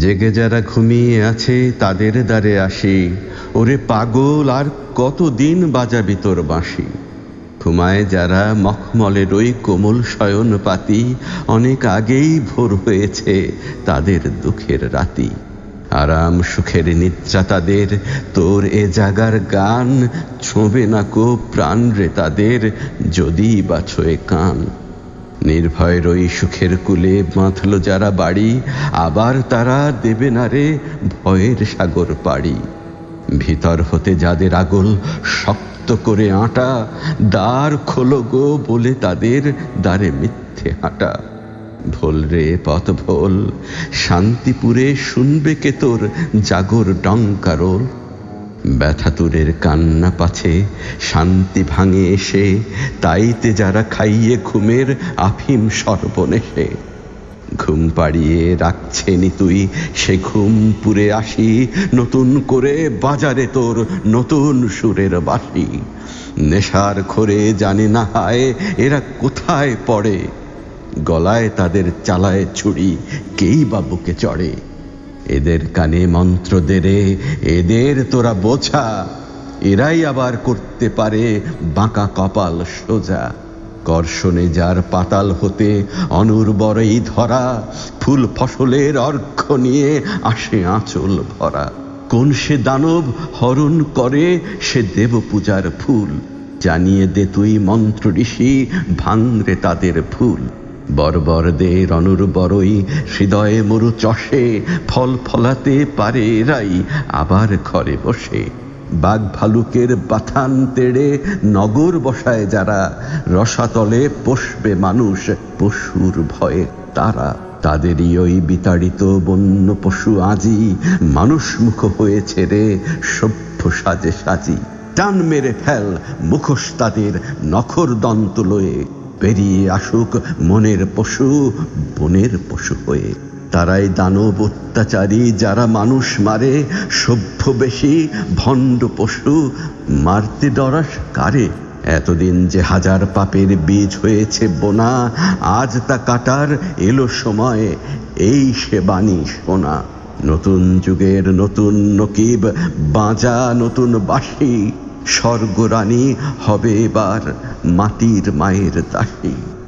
জেগে যারা ঘুমিয়ে আছে, তাদের দ্বারে আসি। ওরে পাগল, আর কতদিন বাজাবি তোর বাঁশি? ঘুমায় যারা মখমলের ওই কোমল শয়ন পাতি অনেক আগেই ভোর হয়েছে তাদের দুঃখের রাতি। আরাম সুখের নিদ্রা তাদের, তোর এ জাগার গান ছোঁবে না কো প্রাণ রে তাদের যদি বা ছোয়ে কান। নির্ভয়ের ওই সুখের কুলে বাঁধল যারা বাড়ি, আবার তারা দেবে না রে ভয়ের সাগর পাড়ি। ভিতর হতে যাদের আগল শক্ত করে আটা, দ্বার খোলো গো বলে তাদের দ্বারে মিথ্যে হাঁটা। ভোল রে পথ ভোল, শান্তিপুরে শুনবে কে তোর জাগর ডঙ্কারোল। ব্যথাতুরের কান্না পাছে, শান্তি ভাঙে এসে, তাইতে যারা খাইয়ে ঘুমের আফিম সর্বনেশে। ঘুম পাড়িয়ে রাখছেনি তুই, সে ঘুম পুরে আসি, নতুন করে বাজারে তোর নতুন সুরের বাসি। নেশার খোরে জানে না হায়, এরা কোথায় পড়ে? গলায় তাদের চালায় ছুরি, কেই বা বুকে চড়ে? এদের কানে মন্ত্র দেরে এদের তোরা বোঝা। এরাই আবার করতে পারে বাঁকা কপাল সোজা। কর্ষণে যার পাতাল হতে অনুর্বরেই ধরা, ফুল ফসলের অর্ঘ নিয়ে আসে আঁচল ভরা। কোন সে দানব হরণ করে, সে দেব পূজার ফুল। জানিয়ে দে তুই মন্ত্র ঋষি ভাঙরে তাদের ফুল। বর্বরদের অনুর্বরই হৃদয়ে মরু চষে, ফল ফলাতে পারে এরাই আবার ঘরে বসে। বাঘ ভালুকের বাথান তেড়ে নগর বসায় যারা, রসাতলে পোষবে মানুষ পশুর ভয়ে তারা। তাদেরই ওই বিতাড়িত বন্য পশু আজি মানুষ মুখ হয়েছে রে সভ্য সাজে সাজি। টান মেরে ফেল মুখোশ তাদের নখর দন্ত লয়ে। পেরিয়ে আসুক মনের পশু, বনের পশু হয়ে। তারাই দানব অত্যাচারী, যারা মানুষ মারে, সভ্য বেশি, ভণ্ড পশু, মারতে ডরাস কারে? এতদিন যে হাজার পাপের বীজ হয়েছে বোনা, আজ তা কাটার এলো সময়, এই সে বাণী শোনা। নতুন যুগের নতুন নকিব, বাঁজা নতুন বাসি স্বর্গরানী হবে এবার মাটির মায়ের দাসী।